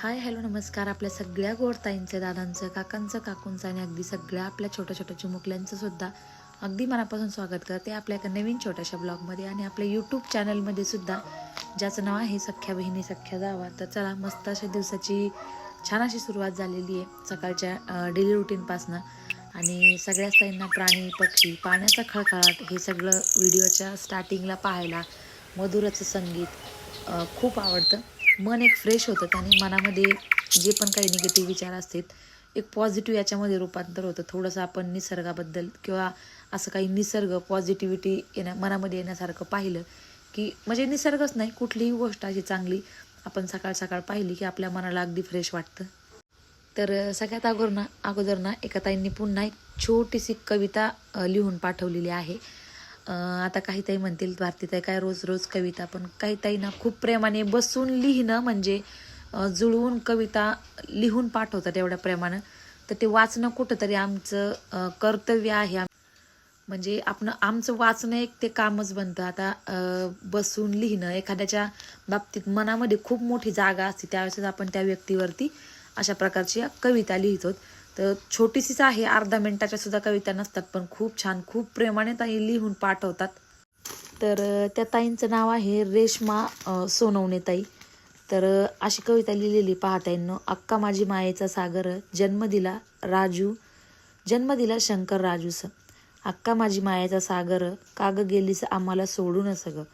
Hi hello नमस्कार. आपल्या सगळ्या गोडताईंचं दादांचं काकांचं काकूंचं आणि अगदी सगळ्या आपल्या छोट्या छोट्या चिमुकल्यांचं सुद्धा अगदी मनापासून स्वागत करते आपल्या एका नवीन छोट्याशा ब्लॉगमध्ये आणि आपल्या यूट्यूब चॅनलमध्ये सुद्धा ज्याचं नाव आहे सख्या बहिणी सख्या जावा. तर चला मस्त अशा दिवसाची छान अशी सुरुवात झालेली आहे सकाळच्या डेली रुटीनपासनं आणि सगळ्याच ताईंना प्राणी पक्षी पाण्याचा खळखळाट हे सगळं व्हिडिओच्या स्टार्टिंगला पाहायला मधुराचं संगीत खूप आवडतं. मन एक फ्रेश होतं त्याने मनामध्ये जे पण काही निगेटिव्ह विचार असतात एक पॉझिटिव्ह याच्यामध्ये रूपांतर होतं. थोडंसं आपण निसर्गाबद्दल किंवा असं काही निसर्ग पॉझिटिव्हिटी येण्या मनामध्ये येण्यासारखं पाहिलं की म्हणजे निसर्गच नाही कुठलीही गोष्ट अशी चांगली आपण सकाळ सकाळ पाहिली की आपल्या मनाला अगदी फ्रेश वाटतं. तर सगळ्यात अगोदर ना अगोदर ना एका ताईंनी पुन्हा एक छोटीशी कविता लिहून पाठवलेली आहे. आता काही ताई म्हणतील भारतीताई काय रोज रोज कविता पण काही ना खूप प्रेमाने बसून लिहिणं म्हणजे जुळवून कविता लिहून पाठवतात एवढ्या प्रेमानं. तर ते वाचणं कुठंतरी आमचं कर्तव्य आहे. म्हणजे आपण आमचं वाचणं एक ते कामच बनतं. आता बसून लिहिणं एखाद्याच्या बाबतीत मनामध्ये खूप मोठी जागा असते. त्यावेळेस आपण त्या व्यक्तीवरती अशा प्रकारची कविता लिहितो तर छोटीशीच आहे अर्धा मिनिटाच्या सुद्धा कविता नसतात पण खूप छान खूप प्रेमाने ताई लिहून पाठवतात. तर त्या ताईंचं नाव आहे रेश्मा सोनवणे ताई. तर अशी कविता लिहिलेली पाहताईंनो अक्का माझी मायेचा सागर जन्म दिला राजू जन्म दिला शंकर राजूस अक्का माझी मायेचा सागर काग गेलीस आम्हाला सोडून सगं.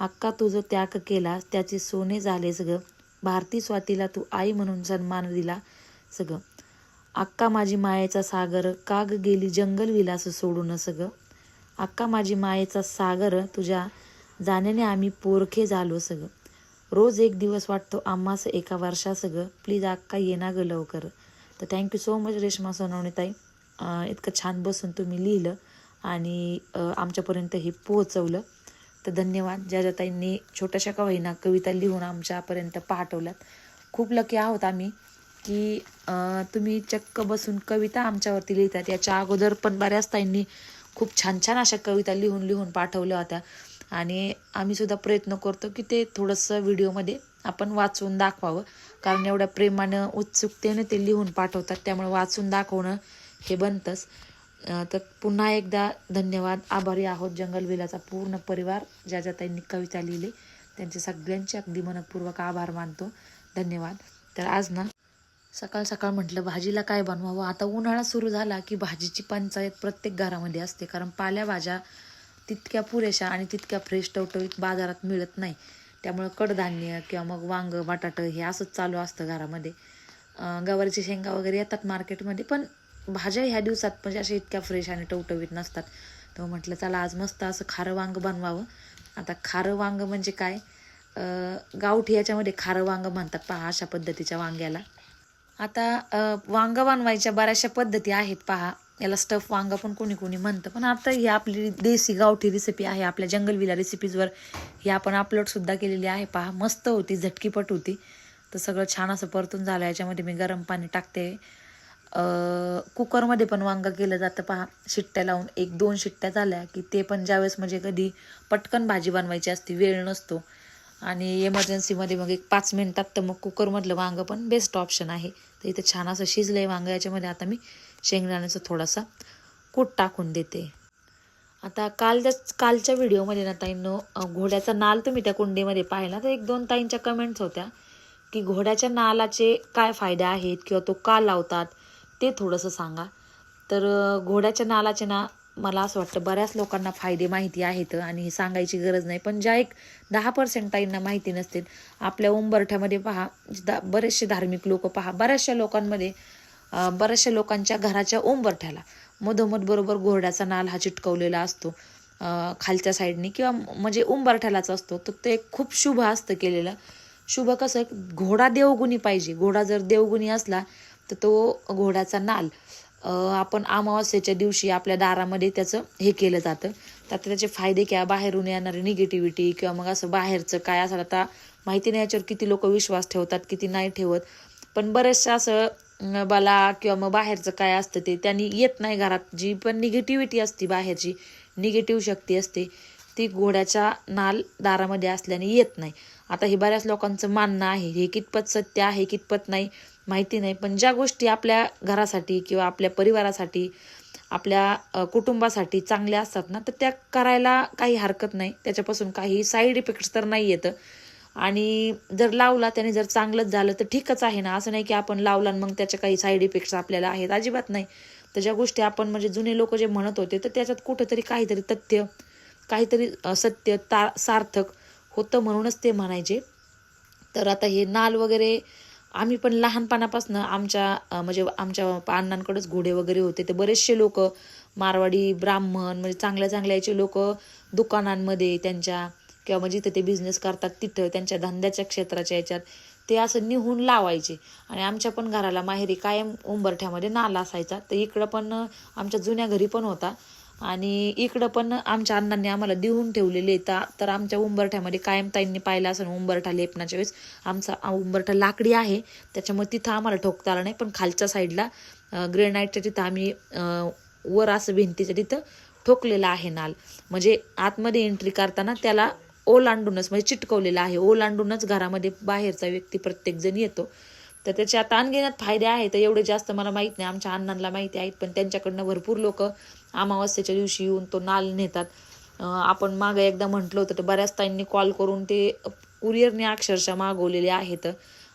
अक्का तुझं त्याग केला त्याचे सोने झाले सगं. भारती स्वातीला तू आई म्हणून सन्मान दिला सगं. अक्का माझी मायेचा सागर काग गेली जंगल विलास सोडून सगं अक्का माझी मायेचा सागर तुझ्या जाण्याने आम्ही पोरखे झालो सगळं. रोज एक दिवस वाटतो आम्हास एका वर्षा सगळं. प्लीज अक्का ये ना ग लवकर. तर thank you so much Reshma Sonawane tai इतकं छान बसून तुम्ही लिहिलं आणि आमच्यापर्यंत हे पोहोचवलं. तर धन्यवाद. ज्या ज्या ताईंनी छोट्याशा का होईना कविता लिहून आमच्यापर्यंत पाठवल्यात. खूप लकी आहोत आम्ही. की तुम्ही चक्क बसून कविता आमच्यावरती लिहितात. याच्या अगोदर पण बऱ्याच ताईंनी खूप छान छान अशा कविता लिहून लिहून पाठवल्या होत्या. आणि आम्हीसुद्धा प्रयत्न करतो की ते थोडंसं व्हिडिओमध्ये आपण वाचून दाखवावं. कारण एवढ्या प्रेमानं उत्सुकतेने ते लिहून पाठवतात. त्यामुळे वाचून दाखवणं हे बनतंच. तर पुन्हा एकदा धन्यवाद. आभारी आहोत जंगलविलाचा पूर्ण परिवार ज्या ज्या त्यांनी कविता लिहिली. त्यांचे सगळ्यांचे अगदी मनपूर्वक आभार मानतो. धन्यवाद. तर आज ना सकाळ सकाळ म्हटलं भाजीला काय बनवावं? आता उन्हाळा सुरू झाला की भाजीची पंचायत प्रत्येक घरामध्ये असते. कारण पाल्याभाज्या तितक्या पुरेशा आणि तितक्या फ्रेश टवटवीत बाजारात मिळत नाही. त्यामुळं कडधान्य किंवा मग वांग बटाटं हे असंच चालू असतं घरामध्ये. गवारीच्या शेंगा वगैरे येतात मार्केटमध्ये पण भाज्या ह्या दिवसात म्हणजे अशा इतक्या फ्रेश आणि टवटवीत नसतात. तर म्हटलं चला आज मस्त असं खारं वांग बनवावं. आता खारं वांग म्हणजे काय? गावठी याच्यामध्ये खारं वांग म्हणतात पहा अशा पद्धतीच्या वांग्याला. आता वांगं बनवायच्या बऱ्याचशा पद्धती आहेत पहा. याला स्टफ वांगा पण कोणी कोणी म्हणतं. पण आता ही आपली देसी गावठी रेसिपी आहे. आपल्या जंगलविला रेसिपीजवर ही आपण अपलोडसुद्धा केलेली आहे पहा. मस्त होती झटकीपट होती. तर सगळं छान असं परतून झालं. याच्यामध्ये मी गरम पाणी टाकते. कुकरमध्ये पण वांग केलं जातं पहा. शिट्ट्या लावून एक दोन शिट्ट्या झाल्या की ते पण ज्यावेळेस म्हणजे कधी पटकन भाजी बनवायची असते वेळ नसतो. आणि एमर्जन्सीमध्ये मग एक पाच मिनटात तर मग कुकरमधलं वांगं पण बेस्ट ऑप्शन आहे. तर इथं छान असं शिजलं आहे वांगं याच्यामध्ये आता मी शेंगदाण्याचा थोडासा कूट टाकून देते. आता कालच्याच कालच्या व्हिडिओमध्ये ना ताईंनो घोड्याचा नाल तुम्ही त्या कुंडीमध्ये पाहिला? तर एक दोन ताईंच्या कमेंट्स होत्या की घोड्याच्या नालाचे काय फायदे आहेत किंवा तो का लावतात ते थोडंसं सांगा. तर घोड्याच्या नालाचे ना मला असं वाटतं बऱ्याच लोकांना फायदे माहिती आहेत आणि हे सांगायची गरज नाही. पण ज्या एक दहा पर्सेंट ताईंना माहिती नसतील आपल्या उंबरठ्यामध्ये पहा दा बरेचसे धार्मिक लोक पहा बऱ्याचशा लोकांमध्ये बऱ्याचशा लोकांच्या घराच्या उंबरठ्याला मधोमध बरोबर घोड्याचा नाल हा चिटकवलेला असतो. खालच्या साईडने किंवा म्हणजे उंबरठ्यालाच असतो. तर ते खूप शुभ असतं केलेलं. शुभ कसं घोडा देवगुणी पाहिजे. घोडा जर देवगुणी असला तर तो घोड्याचा नाल आपण अमावास्येच्या दिवशी आपल्या दारामध्ये त्याचं हे केलं जातं. तर आता त्याचे फायदे किंवा बाहेरून येणारी निगेटिव्हिटी किंवा मग असं बाहेरचं काय असं आता माहिती नाही याच्यावर किती लोक विश्वास ठेवतात किती नाही ठेवत. पण बरेचशा असं बाला किंवा मग बाहेरचं काय असतं ते त्यांनी येत नाही घरात. जी पण निगेटिव्हिटी असते बाहेरची निगेटिव्ह शक्ती असते ती घोड्याच्या नाल दारामध्ये असल्याने येत नाही. आता हे बऱ्याच लोकांचं मानणं आहे हे कितपत सत्य आहे कितपत नाही माहिती नाही. पण ज्या गोष्टी आपल्या घरासाठी किंवा आपल्या परिवारासाठी आपल्या कुटुंबासाठी चांगल्या असतात ना तर त्या करायला काही हरकत नाही. त्याच्यापासून काही साईड इफेक्ट्स तर नाही येतं. आणि जर लावला त्याने जर चांगलंच झालं तर ठीकच आहे ना. असं नाही की आपण लावला आणि मग त्याच्या काही साईड इफेक्ट्स आपल्याला आहेत. अजिबात नाही. तर ज्या गोष्टी आपण म्हणजे जुने लोक जे म्हणत होते तर त्याच्यात कुठंतरी काहीतरी तथ्य काहीतरी सत्य ता सार्थक होतं म्हणूनच ते म्हणायचे. तर आता हे नाल वगैरे आम्ही पण लहानपणापासून आमच्या म्हणजे आमच्या अण्णांकडेच घोडे वगैरे होते. ते बरेचसे लोक मारवाडी ब्राह्मण म्हणजे चांगल्या चांगल्या याचे लोक दुकानांमध्ये त्यांच्या किंवा म्हणजे जिथं ते बिझनेस करतात तिथं त्यांच्या धंद्याच्या क्षेत्राच्या याच्यात ते असं निहून लावायचे. आणि आमच्या पण घराला माहेरी कायम उंबरठ्यामध्ये नाला असायचा. तर इकडं पण आमच्या जुन्या घरी पण होता. आणि इकडं पण आमच्या अण्णांनी आम्हाला देऊन ठेवलेले ता तर आमच्या उंबरठ्यामध्ये कायम ताईंनी पाहिलं असं उंबरठा लेपनाच्या वेळेस. आमचा उंबरठा लाकडी आहे. त्याच्यामुळे तिथं आम्हाला ठोकता आलं नाही. पण खालच्या साईडला ग्रेनाईटच्या तिथं आम्ही वर असं भिंतीच्या तिथं ठोकलेला आहे नाल. म्हणजे आतमध्ये एंट्री करताना त्याला ओलांडूनच म्हणजे चिटकवलेलं आहे. ओलांडूनच घरामध्ये बाहेरचा व्यक्ती प्रत्येकजण येतो. तर त्याच्या ताण घेण्यात फायदे आहेत तर एवढे जास्त मला माहीत नाही. आमच्या अण्णांना माहिती आहेत पण त्यांच्याकडनं भरपूर लोक अमावस्येच्या दिवशी येऊन तो नाल नेतात. आपण मागं एकदा म्हटलं होतं तर बऱ्याच ताईंनी कॉल करून ते कुरिअरने अक्षरशः मागवलेले आहेत.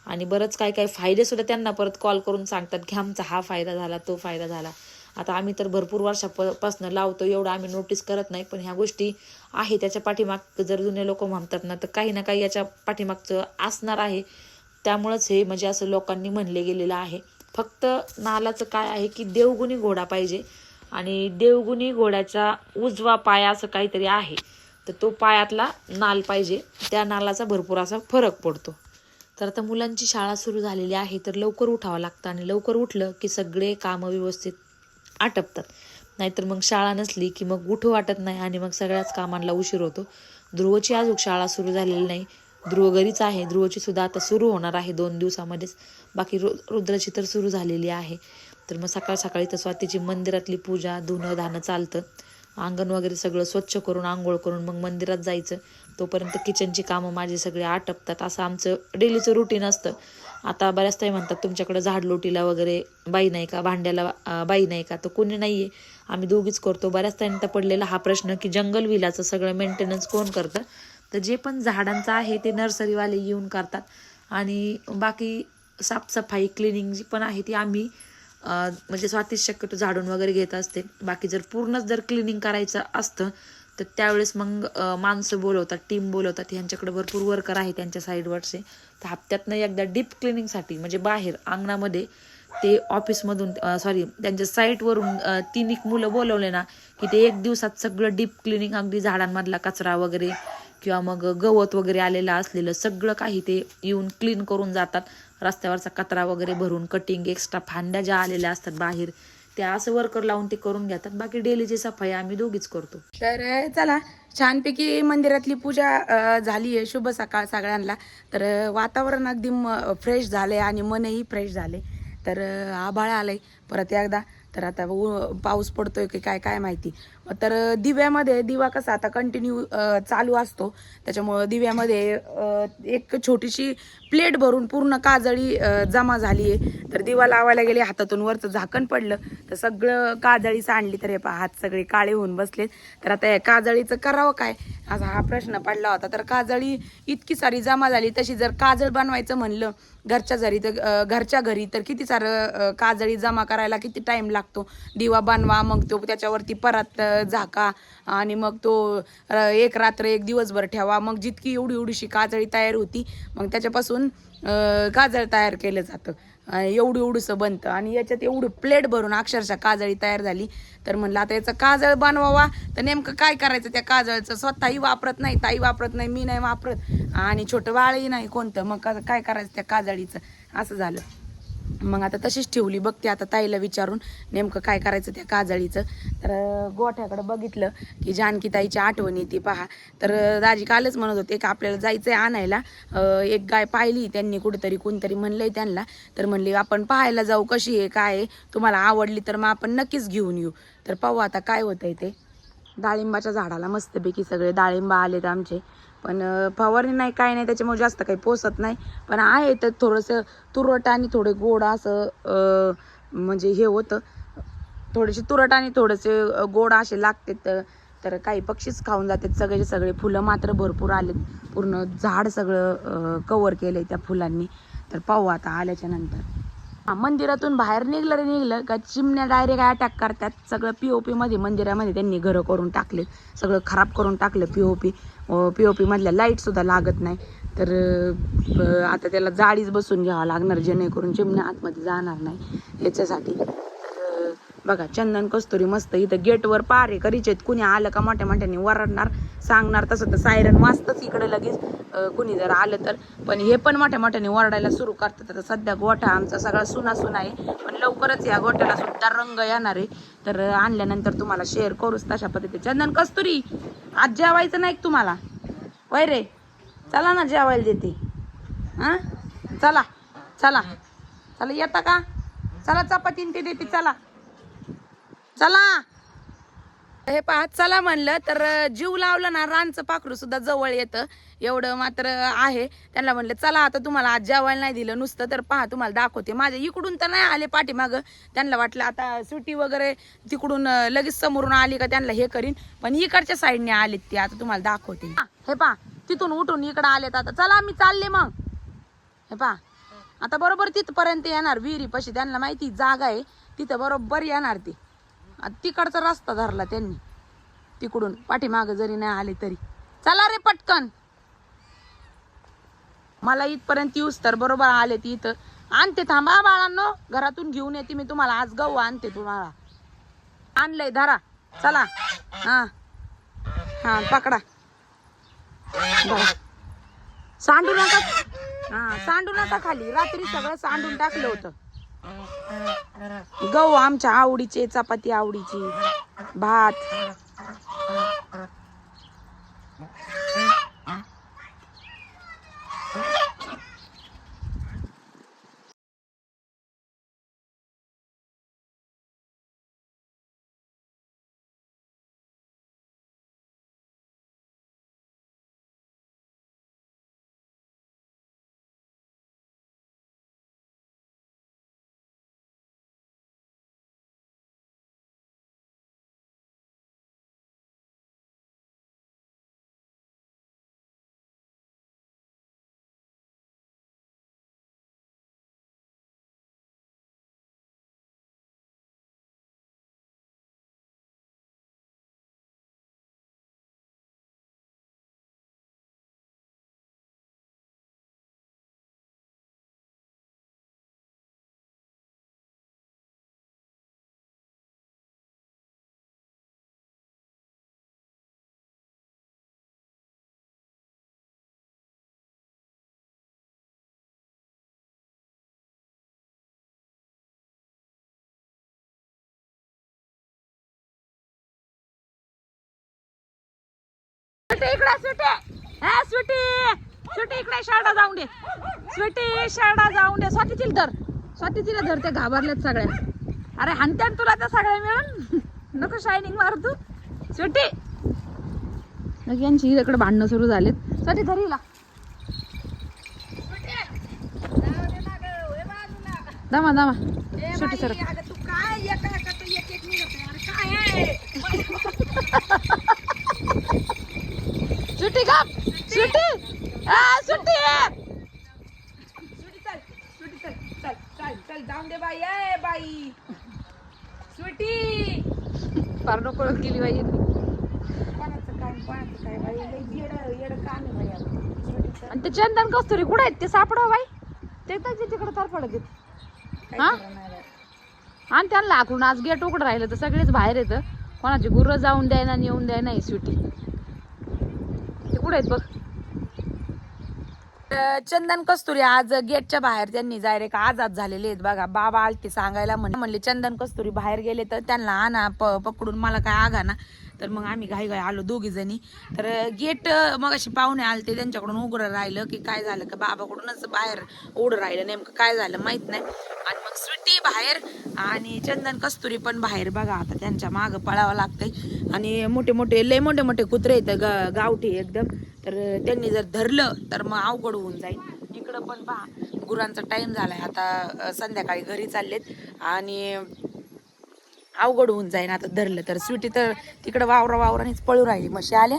आणि बरंच काय काय फायदे सुद्धा त्यांना परत कॉल करून सांगतात की आमचा हा फायदा झाला तो फायदा झाला. आता आम्ही तर भरपूर वर्षापासून लावतो एवढं आम्ही नोटीस करत नाही पण ह्या गोष्टी आहे. त्याच्या पाठीमाग जर जुने लोक म्हणतात ना तर काही ना काही याच्या पाठीमागचं असणार आहे. त्यामुळंच हे म्हणजे असं लोकांनी म्हणले गेलेलं आहे. फक्त नालाचं काय आहे की देवगुणी घोडा पाहिजे आणि देवगुणी घोड्याचा उजवा पाया असं काहीतरी आहे तर तो पायातला नाल पाहिजे. त्या नालाचा भरपूर असा फरक पडतो. तर आता मुलांची शाळा सुरू झालेली आहे तर लवकर उठावं लागतं आणि लवकर उठलं की सगळे कामं व्यवस्थित आटपतात. नाहीतर मग शाळा नसली की मग उठू वाटत नाही आणि मग सगळ्याच कामांना उशीर होतो. ध्रुवची अजून शाळा सुरू झालेली नाही. ध्रुव घरीच आहे. ध्रुवची सुद्धा आता सुरू होणार आहे दोन दिवसामध्येच. बाकी रु रुद्राची तर सुरू झालेली आहे. तर मग सकाळ सकाळी तर स्वातीची मंदिरातली पूजा धुणं धाणं चालतं. अंगण वगैरे सगळं स्वच्छ करून आंघोळ करून मग मंदिरात जायचं. तोपर्यंत किचनची कामं माझी सगळे आटपतात. असं आमचं डेलीचं रुटीन असतं. आता बऱ्याच ताई म्हणतात तुमच्याकडे झाडलोटीला वगैरे बाई नाही का? भांड्याला बाई नाही का? तर कोणी नाही आहे आम्ही दोघीच करतो. बऱ्याच ताईंचा पडलेला हा प्रश्न की जंगल विलाचं सगळं मेंटेनन्स कोण करतं? तर जे पण झाडांचं आहे ते नर्सरीवाले येऊन करतात. आणि बाकी साफसफाई क्लिनिंग जी पण आहे ती आम्ही म्हणजे स्वातीच शक्यतो झाडून वगैरे घेत असते. बाकी जर पूर्णच जर क्लिनिंग करायचं असतं तर त्यावेळेस मग माणसं बोलवतात टीम बोलवतात. ह्यांच्याकडे भरपूर वर्कर आहे त्यांच्या साईडवरचे. तर हप्त्यातनं एकदा डीप क्लिनिंगसाठी म्हणजे बाहेर अंगणामध्ये ते ऑफिसमधून सॉरी त्यांच्या साईटवरून तीन एक मुलं बोलवले ना की ते एक दिवसात सगळं डीप क्लिनिंग अगदी झाडांमधला कचरा वगैरे किंवा मग गवत वगैरे आलेलं असलेलं सगळं काही ते येऊन क्लीन करून जातात. रस्त्यावरचा कचरा वगैरे भरून कटिंग एक्स्ट्रा फांद्या ज्या आलेल्या असतात बाहेर त्या असं वर्कर लावून ते करून घेतात. बाकी डेलीची सफाई आम्ही दोघीच करतो. तर चला छानपैकी मंदिरातली पूजा झाली आहे. शुभ सकाळ सगळ्यांना. तर वातावरण अगदी फ्रेश झालंय आणि मनही फ्रेश झाले तर आभाळ आभाळ आलंय. परत एकदा तर आता उ- पाऊस पडतोय की काय काय माहिती. तर दिव्यामध्ये दिवा कसा आता कंटिन्यू चालू असतो. त्याच्यामुळं दिव्यामध्ये एक छोटीशी प्लेट भरून पूर्ण काजळी जमा झाली आहे तर दिवा लावायला गेले हातातून वरचं झाकण पडलं. तर सगळं काजळी सांडली तर हे पहा हात सगळे काळे होऊन बसले तर आता या काजळीचं करावं काय? असा हा प्रश्न पडला होता. तर काजळी इतकी सारी जमा झाली तशी जर काजळ बनवायचं म्हणलं घरच्या घरी तर घरच्या घरी तर किती सारं काजळी जमा करायला किती टाईम लागतो? दिवा बनवा मग तो त्याच्यावरती परत झाका आणि मग तो एक रात्र एक दिवसभर ठेवा. मग जितकी एवढी एवढीशी काजळी तयार होती मग त्याच्यापासून काजळ तयार केलं जातं. एवढं एवढंसं बनतं. आणि याच्यात एवढं प्लेट भरून अक्षरशः काजळी तयार झाली. तर म्हणलं आता याचं काजळ बनवावा. तर नेमकं काय करायचं त्या काजळचं? स्वतःही वापरत नाही ताई वापरत नाही मी नाही वापरत. आणि छोटं बाळही नाही कोणतं. मग काय करायचं त्या काजळीचं? असं झालं. मग आता तशीच ठेवली. बघते आता ताईला विचारून नेमकं काय करायचं त्या काजळीचं. तर गोठ्याकडं गोठ्याकडे बघितलं की जानकी ताईची आठवण येते पहा. तर दाजी कालच म्हणत होते की आपल्याला जायचंय आणायला. एक गाय पाहिली त्यांनी कुठेतरी कोणतरी म्हणलंय त्यांना. तर म्हणली आपण पाहायला जाऊ कशी आहे काय आहे? तुम्हाला आवडली तर मग आपण नक्कीच घेऊन येऊ. तर पाहू आता काय होतंय ते. डाळिंबाच्या झाडाला मस्तपैकी सगळे डाळिंब आलेत आमचे. पण फवारणी नाही काय नाही त्याच्यामुळे जास्त काही पोसत नाही. पण आहे तर थोडंसं तुरट आणि थोडे गोड असं म्हणजे हे होतं. थोडेसे तुरट आणि थोडेसे गोड असे लागते तर तर काही पक्षीच खाऊन जातात. सगळेचे सगळे फुलं मात्र भरपूर आलेत. पूर्ण झाड सगळं कवर केलं आहे त्या फुलांनी. तर पाहू आता आल्याच्यानंतर. मंदिरातून बाहेर निघलं रे निघलं. का चिमण्या डायरेक्ट अटॅक करतात. सगळं पी ओ पीमध्ये मंदिरामध्ये त्यांनी घरं करून टाकले. सगळं खराब करून टाकलं P O P P O पीमधल्या लाईटसुद्धा लागत नाही. तर आता त्याला जाळीच बसून घ्यावं लागणार जेणेकरून चिमण्या आतमध्ये जाणार नाही. याच्यासाठी. बघा चंदन कस्तुरी मस्त इथं गेटवर पारे करीचे कुणी आलं का मोठ्या मोठ्याने वरडणार सांगणार तसं तर सायरन वाजतच इकडे लगेच. कुणी जर आलं तर. पण हे पण मोठ्या मोठ्याने वरडायला सुरू करतात. आता सध्या गोठा आमचा सगळा सुना सुना आहे. पण लवकरच या गोठ्याला सुद्धा रंग येणार आहे. तर आणल्यानंतर तुम्हाला शेअर करूच तशा पद्धतीने. चंदन कस्तुरी आज जेवायचं नाही तुम्हाला? वय रे. चला ना जेवायला देते. हां? चला चला. चला येता का? चला चपातीन ते देते. चला. चला. हे पहा चला म्हणलं तर जीव लावलं ना रानचं पाखरू सुद्धा जवळ येतं. एवढं मात्र आहे. त्यांना म्हणलं चला आता तुम्हाला आज जेवायला नाही दिलं नुसतं तर पहा तुम्हाला दाखवते. माझ्या इकडून तर नाही आले पाठीमागं. त्यांना वाटलं आता सुटी वगैरे तिकडून लगेच समोरून आली का त्यांना हे करीन. पण इकडच्या साईडने आलेत ते आता तुम्हाला दाखवते हे पहा तिथून उठून इकडं आलेत आता. चला मी चालले मग. हे पहा आता बरोबर तिथपर्यंत येणार विहिरीपाशी. त्यांना माहिती जागा आहे. तिथं बरोबर येणार ते. आता तिकडचा रस्ता धरला त्यांनी. तिकडून पाठीमागं जरी नाही आले तरी. चला रे पटकन. मला इथपर्यंत येऊस तर बरोबर आले ती इथं. आणते थांबा बाळांनो. घरातून घेऊन येते मी तुम्हाला. आज गहू आणते तुम्हाला. आणलंय धरा. चला. हा. हा पकडा. सांडू नका. हा सांडू नका खाली. रात्री सगळं सांडून टाकलं होतं. गहू आमच्या आवडीचे चपाती आवडीची भात. सुटे इकडे सुटे. हा सुटी. सुटी इकडे शाळा जाऊन दे. सुटी शाळा जाऊन दे. स्वाती तिला धर. स्वाती तिला धर ते घाबरल्यात सगळ्या अरे हानत्यान तुला त्या सगळ्या मिळून? नको शायनिंग मार तू. सुटी. मग यांची इकडे भांडणं सुरू झालेत. स्वाती धर हिला. दमा दमा. सुटी सर काय एका एका तू एक एक निघत अरे काय आहे सुटी का सुटी सुटी सुटी चल सुटी चल चल चल चल जाऊन दे बाई ए बाई. सुटी फार नको गेली बाई. कोणाचं काय कोणाचं काय बाई? लई येड येड काम आहे बाई आता. सुटी चल. आणि ते चंदन कस्तुरी कुठे आहेत? ते सापडा बाई. ते तर तिकडे तर पडत आहेत. काय हा? आणि त्यांना आखून आज गेट उघडं राहिलं तर सगळेच बाहेर येतं कोणाची गुर्र जाऊन द्यायना नेऊन द्यायना ही सुटी ते कुठे आहेत बघ? चंदन कस्तुरी आज गेटच्या बाहेर त्यांनी डायरेक्ट आजाद झालेले आहेत बघा. बाबा आलते सांगायला म्हणे म्हणले चंदन कस्तुरी बाहेर गेले तर त्यांना आणा पकडून मला काय आगा ना तर मग आम्ही घाई घाई आलो दोघी जणी. तर गेट मग असे पाहुणे आले ते त्यांच्याकडून उघडं राहिलं की काय झालं का बाबाकडूनच बाहेर उघडं राहिलं नेमकं काय झालं माहीत नाही. आणि मग स्वीटी बाहेर आणि चंदन कस्तुरी पण बाहेर. बघा आता त्यांच्या मागं पळावं लागतंय. आणि मोठे मोठे लय मोठे मोठे कुत्रे आहेत ग गावठी एकदम. तर त्यांनी जर धरलं तर मग अवघड होऊन जाईल. इकडं पण पहा गुरांचा टाईम झाला आहे आता संध्याकाळी घरी चाललेत. आणि अवघड होऊन जाईन आता धरलं तर. स्वीटी तर तिकडं वावरा वावरानेच पळू राहिली. मशी आल्या.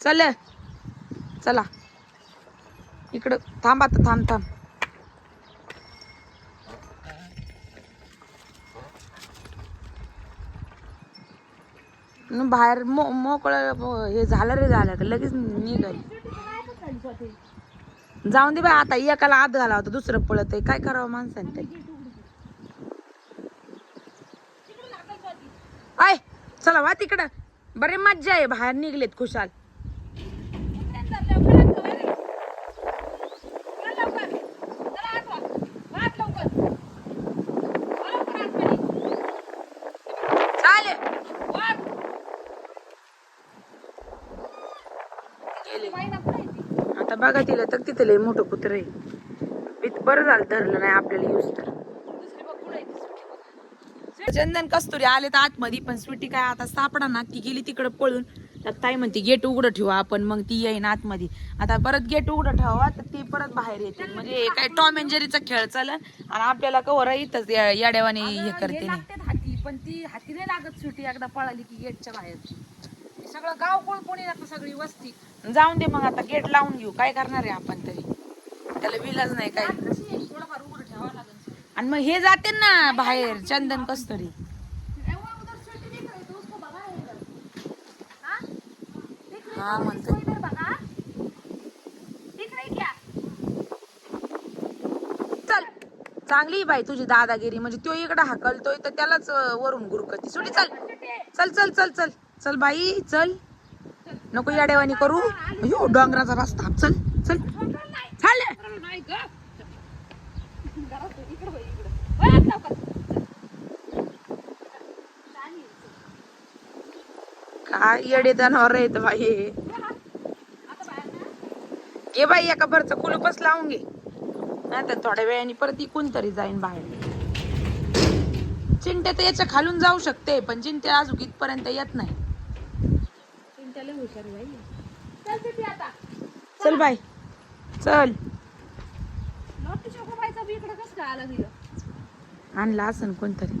चल. चला. इकडं थांब आता थांब थांब. बाहेर मो मोकळं हे झालं रे झालं. लगेच निघाल. जाऊन दे बाय आता एकाला आत घाला होता दुसरं पळत आहे. काय करावं माणसाने ते आय चला वा तिकडं. बरे मज्जा आहे बाहेर निघलेत खुशाल चालेल गेले आता बघा तिला तर तिथं लय मोठं कुत्र आहे. बरं झालं धरलं नाही आपल्याला यूज तर. चंदन कस्तुरी आले तर आतमध्ये पण स्वीटी काय आता सापडा ना ती गेली तिकडे पळून. तर ताई म्हणते गेट उघडं ठेवा आपण मग ती येईन आतमध्ये. आता परत गेट उघडं ठेवा तर ती परत बाहेर येते म्हणजे काय टॉम अँड जेरीचा खेळ चालन आणि आपल्याला कवर इथंच या- याड्यावाने हे करते नाही लागतात हाती पण ती हाती नाही लागत सुटी एकदा पळाली की गेटच्या बाहेर. हे सगळं गाव कोण कोणी सगळी वस्ती. जाऊन दे मग आता गेट लावून घेऊ. काय करणार आहे आपण तरी? त्याला विलाज नाही काय. आणि मग हे जाते ना बाहेर चंदन कस्तुरी. तरी हा म्हणतो. चल. चांगली बाई तुझी दादागिरी. म्हणजे तो इकडे हाकलतोय तर त्यालाच वरून गुरकती सुटी चल. चल चल चल चल. चल बाई चल. नको याडेवानी करू. यो डोंगराचा रस्ता. चल चल. चाल. काय येडे जनावर आहेत बाई. हे. घे बाई एका बरचं कुलूपच लावून घे. नाही तर थोड्या वेळाने परत इकून तरी जाईन बाहेर. चिंट्या तर याच्या खालून जाऊ शकते पण चिंट्या अजून इथपर्यंत येत नाही चिंट्याला हुशार आहे बाई चल आता. चल आणला असन कोणतरी.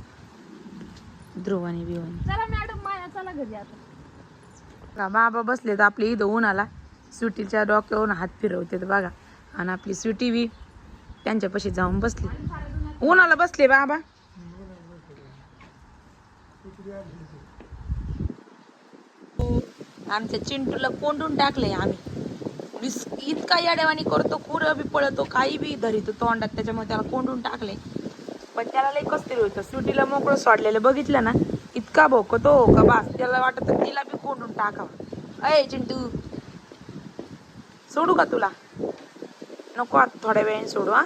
ध्रुवानी बिवानी. चला मॅडम माया चला घरी आता. बघा, बाबा बसले तर आपली इथं उन्हाला. स्वीटीच्या डोक्यावरून हात फिरवते बघा. आणि आपली स्वीटी बी त्यांच्यापाशी जाऊन बसली. उन्हाला बसले बाबा. आमच्या चिंटूला कोंडून टाकले आम्ही. इतका याड्यावानी करतो कुरं बी पळतो काही बी धरितो तोंडात त्याच्यामुळे त्याला कोंडून टाकले पण त्याला लई कसतरी होतं. सुटीला मोकळं सोडलेलं बघितलं ना? इतका भोकतो का बास त्याला वाटत तिला बी कोंडून टाकावं. अय चिंटू! सोडू का तुला? नको आता थोड्या वेळाने सोडू हा?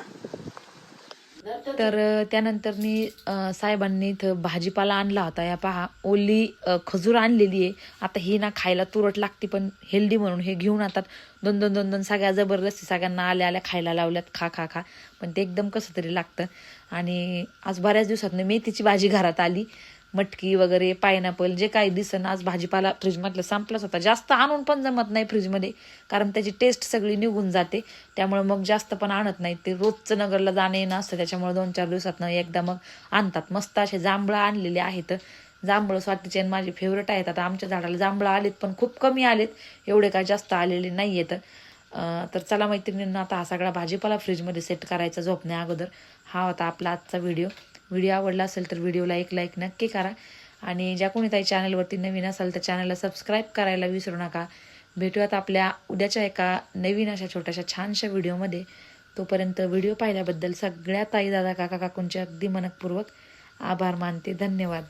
तर त्यानंतर मी साहेबांनी इथं भाजीपाला आणला होता. या पहा ओली खजूर आणलेली आहे. आता ही ना खायला तुरट लागते पण हेल्दी म्हणून हे घेऊन आता दोन दोन दोन दोन सगळ्या जबरदस्ती सगळ्यांना आल्या आल्या खायला लावल्यात. खा खा खा. पण ते एकदम कसं तरी लागतं. आणि आज बऱ्याच दिवसात मेथीची भाजी घरात आली. मटकी वगैरे पायनॅपल जे काही दिसन आज भाजीपाला फ्रीजमधलं संपलाच होता जास्त आणून पण जमत नाही फ्रीजमध्ये कारण त्याची टेस्ट सगळी निघून जाते. त्यामुळे मग जास्त पण आणत नाहीत. ते रोजचं नगरला जाणं येणं असतं त्याच्यामुळे दोन चार दिवसातनं एकदा मग आणतात. मस्त असे जांभळं आणलेले आहेत. जांभळं स्वातीचे आणि माझे फेवरेट आहेत. आता आमच्या झाडाला जांभळं आलेत पण खूप कमी आलेत. एवढे काय जास्त आलेले नाही आहेत तर चला मैत्रिणींना आता हा सगळा भाजीपाला फ्रीजमध्ये सेट करायचा झोपण्या अगोदर. हा होता आपला आजचा व्हिडिओ व्हिडिओ आवडला असेल तर व्हिडिओला एक लाईक नक्की करा. आणि ज्या कोणी ताई चॅनलवरती नवीन असाल तर चॅनलला सबस्क्राईब करायला विसरू नका. भेटूयात आपल्या उद्याच्या एका नवीन अशा छोट्याशा छानशा व्हिडिओमध्ये तोपर्यंत व्हिडिओ पाहिल्याबद्दल सगळ्या ताई दादा काका काकूंचे अगदी मनपूर्वक आभार मानते. धन्यवाद.